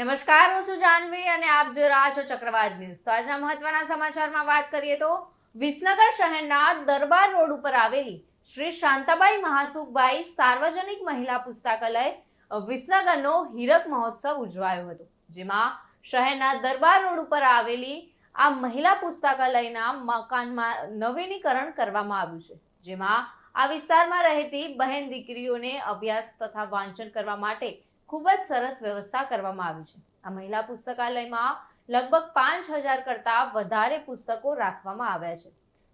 નમસ્કાર, હું છું જાનવી અને આપ જોઈ રહ્યા છો ચક્રવાત ન્યૂઝ. તો આજના મહત્વના સમાચારમાં વાત કરીએ તો વિસનગર શહેરના દરબાર રોડ ઉપર આવેલી શ્રી શાંતાબાઈ મહાસુખબાઈ સાર્વજનિક મહિલા પુસ્તકાલય વિસનગરનો હીરક મહોત્સવ ઉજવાયો હતો, જેમાં શહેરના દરબાર રોડ ઉપર આવેલી આ મહિલા પુસ્તકાલયના મકાનમાં નવીનીકરણ કરવામાં આવ્યું છે, જેમાં આ વિસ્તારમાં રહેતી બહેન દીકરીઓને અભ્યાસ તથા વાંચન કરવા માટે ખૂબ જ સરસ વ્યવસ્થા કરવામાં આવી છે. આ મહિલા પુસ્તકાલયમાં લગભગ પાંચ હજાર કરતાં વધારે પુસ્તકો રાખવામાં આવ્યા છે.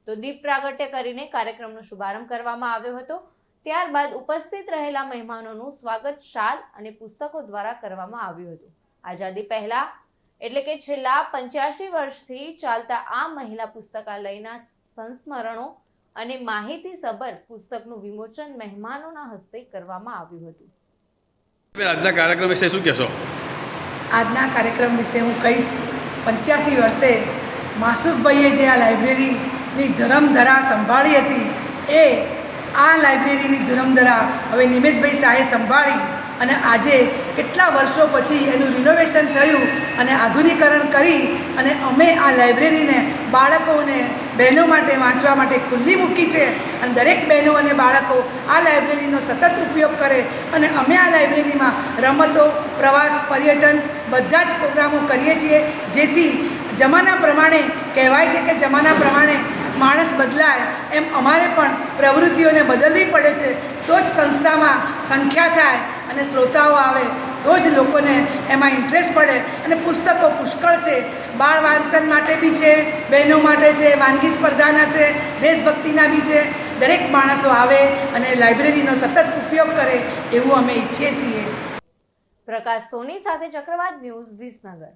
તો દીપ પ્રાગટ્ય કરીને કાર્યક્રમનો શુભારંભ કરવામાં આવ્યો હતો. ત્યારબાદ ઉપસ્થિત રહેલા મહેમાનોનું સ્વાગત શાલ અને પુસ્તકો દ્વારા કરવામાં આવ્યું હતું. આઝાદી પહેલા, એટલે કે છેલ્લા પંચ્યાસી વર્ષથી ચાલતા આ મહિલા પુસ્તકાલયના સંસ્મરણો અને માહિતી સભર પુસ્તકનું વિમોચન મહેમાનોના હસ્તે કરવામાં આવ્યું હતું. આજના કાર્યક્રમ વિશે શું કહેશો? આજના કાર્યક્રમ વિશે હું કહીશ, પંચ્યાસી વર્ષે માસુકભાઈએ જે આ લાઇબ્રેરીની ધરમધરા સંભાળી હતી, એ આ લાઇબ્રેરીની ધરમધરા હવે નિમેશભાઈ શાહે સંભાળી અને આજે કેટલા વર્ષો પછી એનું રિનોવેશન થયું અને આધુનિકરણ કરી અને અમે આ લાઇબ્રેરીને બાળકોને બહેનો માટે વાંચવા માટે ખુલ્લી મૂકી છે અને દરેક બહેનો અને બાળકો આ લાઇબ્રેરીનો સતત ઉપયોગ કરે અને અમે આ લાઇબ્રેરીમાં રમતો, પ્રવાસ, પર્યટન બધા જ પ્રોગ્રામો કરીએ છીએ. જેથી જમાના પ્રમાણે, કહેવાય છે કે જમાના પ્રમાણે માણસ બદલાય એમ અમારે પણ પ્રવૃત્તિઓને બદલવી પડે છે. તો જ સંસ્થામાં સંખ્યા થાય અને શ્રોતાઓ આવે. તો જ લોકોને એમાં પડે અને પુસ્તકો પુષ્કળ છે. બાળ વાંચન માટે બી છે, બહેનો માટે છે, વાનગી સ્પર્ધાના છે, દેશભક્તિના બી છે. દરેક માણસો આવે અને લાઇબ્રેરીનો સતત ઉપયોગ કરે એવું અમે ઈચ્છીએ છીએ. પ્રકાશ સોની સાથે ચક્રવાત ન્યૂઝ વિસનગર.